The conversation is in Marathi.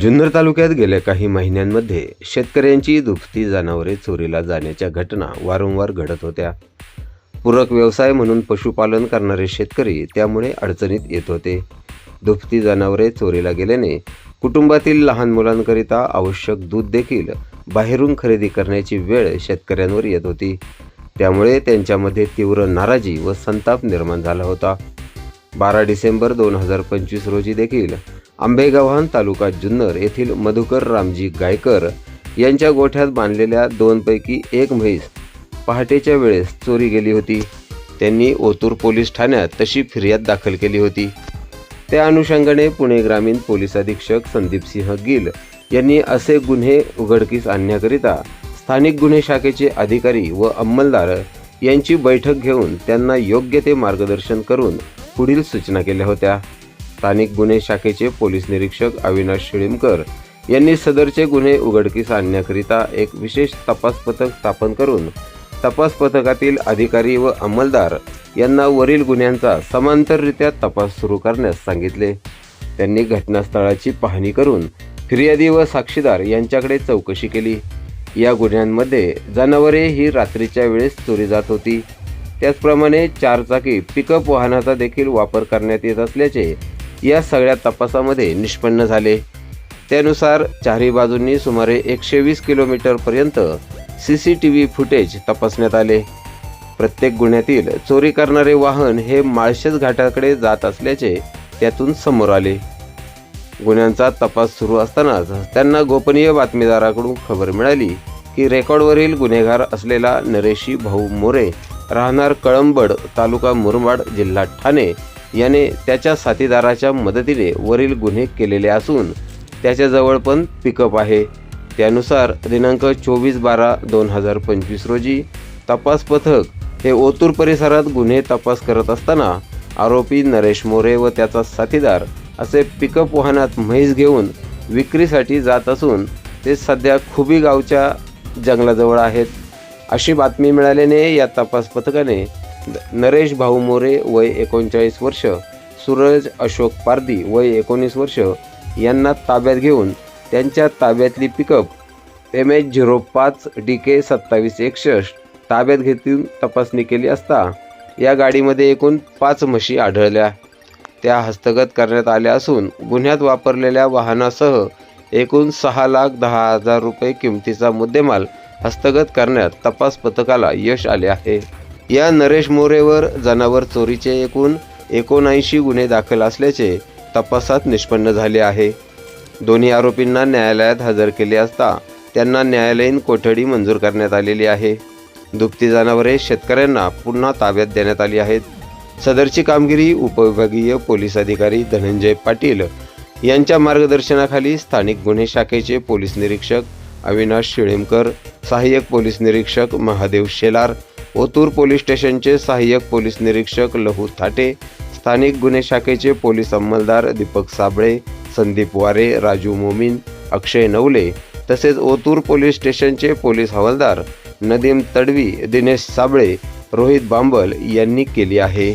जुन्नर तालुक्यात गेल्या काही महिन्यांमध्ये शेतकऱ्यांची दुभती जनावरे चोरीला जाण्याच्या घटना वारंवार घडत होत्या. पूरक व्यवसाय म्हणून पशुपालन करणारे शेतकरी त्यामुळे अडचणीत येत होते. दुभती जनावरे चोरीला गेल्याने कुटुंबातील लहान मुलांकरिता आवश्यक दूध देखील बाहेरून खरेदी करण्याची वेळ शेतकऱ्यांवर येत होती. त्यामुळे त्यांच्यामध्ये तीव्र नाराजी व संताप निर्माण झाला होता. बारा डिसेंबर दोन हजार पंचवीस रोजी देखील आंबेगव्हाण तालुका जुन्नर येथील मधुकर रामजी गायकर यांच्या गोठ्यात बांधलेल्या दोनपैकी एक म्हैस पहाटेच्या वेळेस चोरी गेली होती. त्यांनी ओतूर पोलीस ठाण्यात तशी फिर्याद दाखल केली होती. त्या अनुषंगाने पुणे ग्रामीण पोलीस अधीक्षक संदीपसिंह गिल यांनी असे गुन्हे उघडकीस आणण्याकरिता स्थानिक गुन्हे शाखेचे अधिकारी व अंमलदार यांची बैठक घेऊन त्यांना योग्य ते मार्गदर्शन करून पुढील सूचना केल्या होत्या. स्थानिक गुन्हे शाखेचे पोलीस निरीक्षक अविनाश शिळीमकर यांनी सदरचे गुन्हे उघडकीस आणण्याकरिता एक विशेष तपास पथक स्थापन करून तपास पथकातील अधिकारी व अंमलदार यांना वरील गुन्ह्यांचा समांतररित्या तपास सुरू करण्यास सांगितले. त्यांनी घटनास्थळाची पाहणी करून फिर्यादी व साक्षीदार यांच्याकडे चौकशी केली. या गुन्ह्यांमध्ये जनावरे ही रात्रीच्या वेळेस चोरी जात होती. त्याचप्रमाणे चारचाकी पिकअप वाहनाचा देखील वापर करण्यात येत असल्याचे या सगळ्या तपासामध्ये निष्पन्न झाले. त्यानुसार चारही बाजूंनी सुमारे एकशे वीस किलोमीटरपर्यंत C C T V footage तपासण्यात आले. प्रत्येक गुन्ह्यातील चोरी करणारे वाहन हे माळशेज घाटाकडे जात असल्याचे त्यातून समोर आले. गुन्ह्यांचा तपास सुरू असतानाच त्यांना गोपनीय बातमीदाराकडून खबर मिळाली की रेकॉर्डवरील गुन्हेगार असलेला नरेशी भाऊ मोरे राहणार कळंबड तालुका मुरबाड जिल्हा ठाणे याने त्याच्या साथीदाराच्या मदतीने वरील गुन्हे केलेले असून त्याच्याजवळ पण पिकअप आहे. त्यानुसार दिनांक चोवीस बारा दोन हजार पंचवीस रोजी तपास पथक हे ओतूर परिसरात गुन्हे तपास करत असताना आरोपी नरेश मोरे व त्याचा साथीदार असे पिकअप वाहनात म्हैस घेऊन विक्रीसाठी जात असून ते सध्या खुबी गावच्या जंगलाजवळ आहेत. अशी बातमी मिळाल्याने या तपास पथकाने नरेश भाऊ मोरे वय एकोणचाळीस वर्ष सूरज अशोक पारदी वय एकोणीस वर्ष यांना ताब्यात घेऊन त्यांच्या ताब्यातली पिकअप एम एच झिरो पाच डी के सत्तावीस एकसष्ट ताब्यात घेतून तपासणी केली असता या गाडीमध्ये एकूण पाच म्हशी आढळल्या. त्या हस्तगत करण्यात आल्या असून गुन्ह्यात वापरलेल्या वाहनासह एकूण सहा लाख दहा हजार रुपये किमतीचा मुद्देमाल हस्तगत करण्यात तपास पथकाला यश आले आहे. या नरेश मोरेवर जनावर चोरीचे एकूण एकोणऐंशी गुन्हे दाखल असल्याचे तपासात निष्पन्न झाले आहे. दोन्ही आरोपींना न्यायालयात हजर केले असता त्यांना न्यायालयीन कोठडी मंजूर करण्यात आलेली आहे. दुभती जनावरे शेतकऱ्यांना पुन्हा ताब्यात देण्यात आली आहेत. सदरची कामगिरी उपविभागीय पोलीस अधिकारी धनंजय पाटील यांच्या मार्गदर्शनाखाली स्थानिक गुन्हे शाखेचे पोलीस निरीक्षक अविनाश शिळेमकर सहाय्यक पोलीस निरीक्षक महादेव शेलार ओतूर पोलीस स्टेशनचे सहाय्यक पोलीस निरीक्षक लहू थाटे स्थानिक गुन्हे शाखेचे पोलीस अंमलदार दीपक साबळे संदीप वारे राजू मोमीन अक्षय नवले तसेच ओतूर पोलीस स्टेशनचे पोलीस हवालदार नदीम तडवी दिनेश साबळे रोहित बांबल यांनी केली आहे.